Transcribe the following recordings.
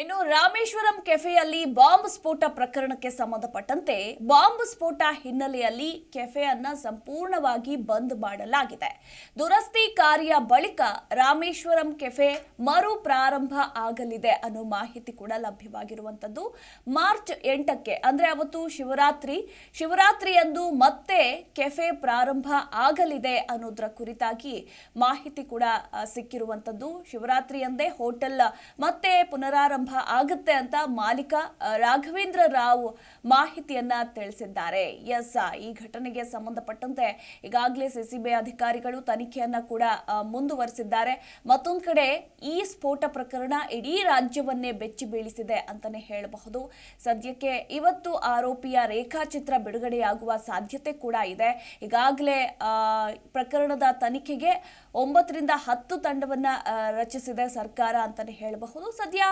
ಇನ್ನು ರಾಮೇಶ್ವರಂ ಕೆಫೆಯಲ್ಲಿ ಬಾಂಬ್ ಸ್ಫೋಟ ಪ್ರಕರಣಕ್ಕೆ ಸಂಬಂಧಪಟ್ಟಂತೆ ಬಾಂಬ್ ಸ್ಫೋಟ ಹಿನ್ನೆಲೆಯಲ್ಲಿ ಕೆಫೆಯನ್ನ ಸಂಪೂರ್ಣವಾಗಿ ಬಂದ್ ಮಾಡಲಾಗಿದೆ. ದುರಸ್ತಿ ಕಾರ್ಯ ಬಳಿಕ ರಾಮೇಶ್ವರಂ ಕೆಫೆ ಮರು ಪ್ರಾರಂಭ ಆಗಲಿದೆ ಅನ್ನೋ ಮಾಹಿತಿ ಕೂಡ ಲಭ್ಯವಾಗಿರುವಂತದ್ದು ಮಾರ್ಚ್ ಎಂಟಕ್ಕೆ, ಅಂದ್ರೆ ಅವತ್ತು ಶಿವರಾತ್ರಿ, ಶಿವರಾತ್ರಿಯಂದು ಮತ್ತೆ ಕೆಫೆ ಪ್ರಾರಂಭ ಆಗಲಿದೆ ಅನ್ನೋದ್ರ ಕುರಿತಾಗಿ ಮಾಹಿತಿ ಕೂಡ ಸಿಕ್ಕಿರುವಂತದ್ದು ಶಿವರಾತ್ರಿಯಂದೇ ಹೋಟೆಲ್, ಮತ್ತೆ ಪುನರಾರಂಭ ಆಗುತ್ತೆ ಅಂತ ಮಾಲೀಕ ರಾಘವೇಂದ್ರ ರಾವ್ ಮಾಹಿತಿಯನ್ನ ತಿಳಿಸಿದ್ದಾರೆ. ಎಸ್ ಈ ಘಟನೆಗೆ ಸಂಬಂಧಪಟ್ಟಂತೆ ಈಗಾಗಲೇ ಸಿಸಿಬಿ ಅಧಿಕಾರಿಗಳು ತನಿಖೆಯನ್ನ ಕೂಡ ಮುಂದುವರೆಸಿದ್ದಾರೆ. ಮತ್ತೊಂದು ಕಡೆ ಈ ಸ್ಫೋಟ ಪ್ರಕರಣ ಇಡೀ ರಾಜ್ಯವನ್ನೇ ಬೆಚ್ಚಿ ಬೀಳಿಸಿದೆ ಅಂತಾನೆ ಹೇಳಬಹುದು. ಸದ್ಯಕ್ಕೆ ಇವತ್ತು ಆರೋಪಿಯ ರೇಖಾಚಿತ್ರ ಬಿಡುಗಡೆಯಾಗುವ ಸಾಧ್ಯತೆ ಕೂಡ ಇದೆ. ಈಗಾಗಲೇ ಪ್ರಕರಣದ ತನಿಖೆಗೆ ಒಂಬತ್ತರಿಂದ ಹತ್ತು ತಂಡವನ್ನ ರಚಿಸಿದೆ ಸರ್ಕಾರ ಅಂತಾನೆ ಹೇಳಬಹುದು. ಸದ್ಯ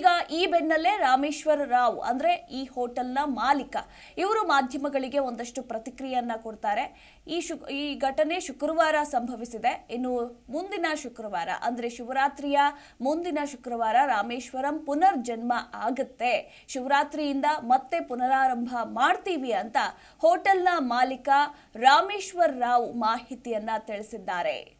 ಈಗ ಈ ಬೆನ್ನಲ್ಲೇ ರಾಮೇಶ್ವರ ರಾವ್, ಅಂದ್ರೆ ಈ ಹೋಟೆಲ್ನ ಮಾಲೀಕ, ಇವರು ಮಾಧ್ಯಮಗಳಿಗೆ ಒಂದಷ್ಟು ಪ್ರತಿಕ್ರಿಯೆಯನ್ನ ಕೊಡ್ತಾರೆ. ಈ ಶು, ಈ ಘಟನೆ ಶುಕ್ರವಾರ ಸಂಭವಿಸಿದೆ. ಇನ್ನು ಮುಂದಿನ ಶುಕ್ರವಾರ, ಅಂದ್ರೆ ಶಿವರಾತ್ರಿಯ ಮುಂದಿನ ಶುಕ್ರವಾರ ರಾಮೇಶ್ವರಂ ಪುನರ್ಜನ್ಮ ಆಗುತ್ತೆ. ಶಿವರಾತ್ರಿಯಿಂದ ಮತ್ತೆ ಪುನರಾರಂಭ ಮಾಡ್ತೀವಿ ಅಂತ ಹೋಟೆಲ್ನ ಮಾಲೀಕ ರಾಮೇಶ್ವರ ರಾವ್ ಮಾಹಿತಿಯನ್ನ ತಿಳಿಸಿದ್ದಾರೆ.